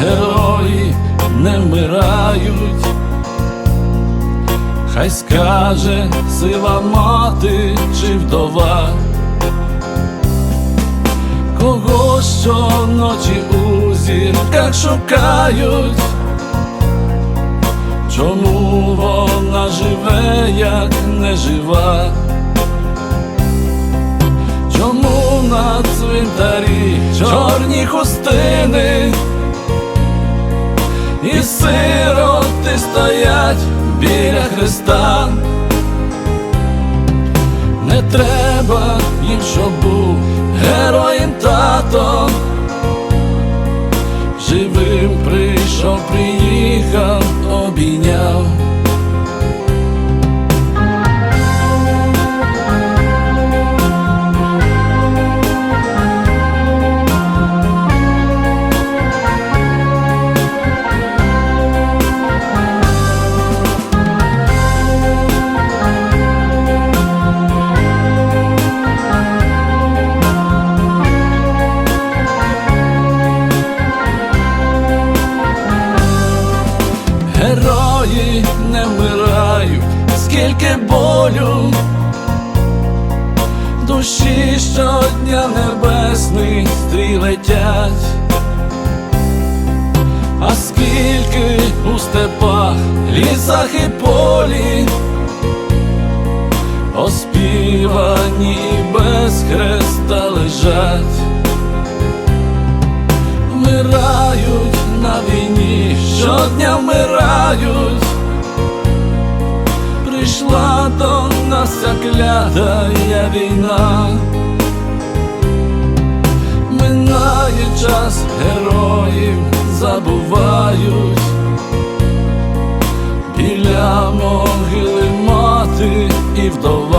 герої не вмирають. Хай скаже сила мати чи вдова, кого щоночі у зірках шукають, чому вона живе, як не жива? Чому на цвинтарі чорні хустини і сироти стоять біля Христа? Не треба їм, болю, душі щодня небесний стрій летять, а скільки у степах, лісах і полі, оспівані без хреста лежать. Вмирають на війні, щодня вмирають. Нас ця клятая війна, минає час героїв забувають, біля могили мати і вдова.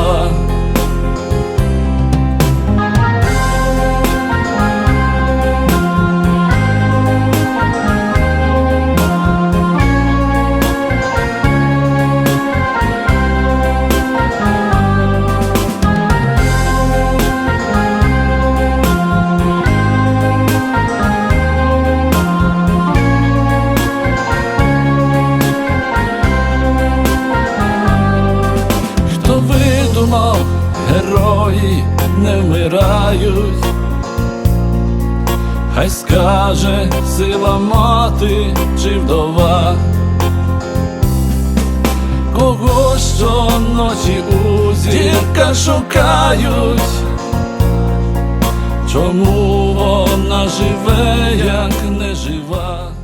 Вмирають, хай скаже сила мати чи вдова, кого щоночі у зірка шукають, чому вона живе, як не жива.